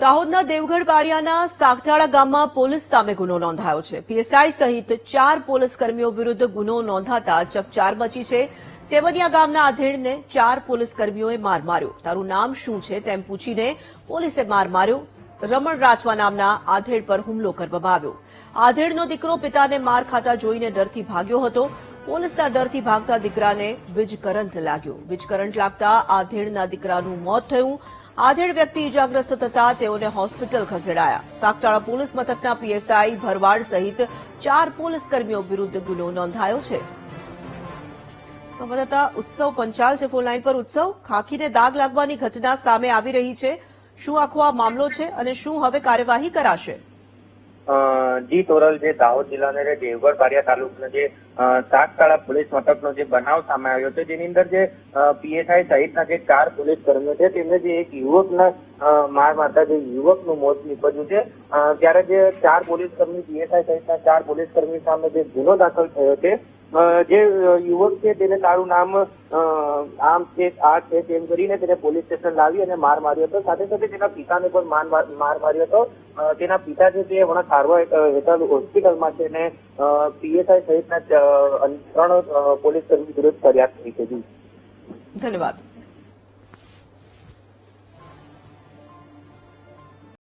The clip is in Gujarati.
દાહોદના દેવગઢ બારિયાના સાગચાળા ગામમાં પોલીસ સામે ગુનો નોંધાયો છે. પીએસઆઈ સહિત ચાર પોલીસ કર્મીઓ વિરુદ્ધ ગુનો નોંધાતા ચકચાર મચી છે. સેવનિયા ગામના આધેડને ચાર પોલીસ કર્મીઓએ માર માર્યો. તારું નામ શું છે તેમ પૂછીને પોલીસે માર માર્યો. રમણ રાજવા નામના આધેડ પર હુમલો કરવામાં આવ્યો. આધેડનો દીકરો પિતાને માર ખાતા જોઈને ડરથી ભાગ્યો હતો. પોલીસના ડરથી ભાગતા દીકરાને વીજ કરંટ લાગ્યો. વીજ કરંટ લાગતા આધેડના દીકરાનું મોત થયું. આધેડ વ્યક્તિ ઇજાગ્રસ્ત થતા તેઓને હોસ્પિટલ ખસેડાયા. સાગટાળા પોલીસ મથકના પીએસઆઈ ભરવાડ સહિત ચાર પોલીસ કર્મીઓ વિરુદ્ધ ગુનો નોંધાયો છે. સંવાદદાતા ઉત્સવ પંચાલ છે ફોનલાઈન પર. ઉત્સવ, ખાખીને દાગ લાગવાની ઘટના સામે આવી રહી છે. શું આખો આ મામલો છે અને શું હવે કાર્યવાહી કરાશે? જી તોરલ, જે દાહોદ જિલ્લાના જે દેવગઢ બારિયા તાલુકાના જે સાગતાળા પોલીસ મથકનો જે બનાવ સામે આવ્યો છે, જેની અંદર જે પીએસઆઈ સહિતના જે ચાર પોલીસ કર્મીઓ છે, તેમને જે એક યુવકના માર મારતા જે યુવકનું મોત નીપજ્યું છે ત્યારે જે ચાર પોલીસ કર્મી, પીએસઆઈ સહિતના ચાર પોલીસ કર્મી સામે જે ગુનો દાખલ થયો છે જે યુવક છે, તેને તારું નામ આમ છે, આ છે, તેમ કરીને તેને પોલીસ સ્ટેશન લાવી અને માર માર્યો હતો. સાથે સાથે તેના પિતાને પણ માર માર- માર માર્યો હતો. તેના પિતા છે તે હમણાં સારવાર હેઠળ હોસ્પિટલમાં છે અને પીએસઆઈ સહિતના ત્રણ પોલીસ કર્મી વિરુદ્ધ ફરિયાદ કરી છે ધન્યવાદ.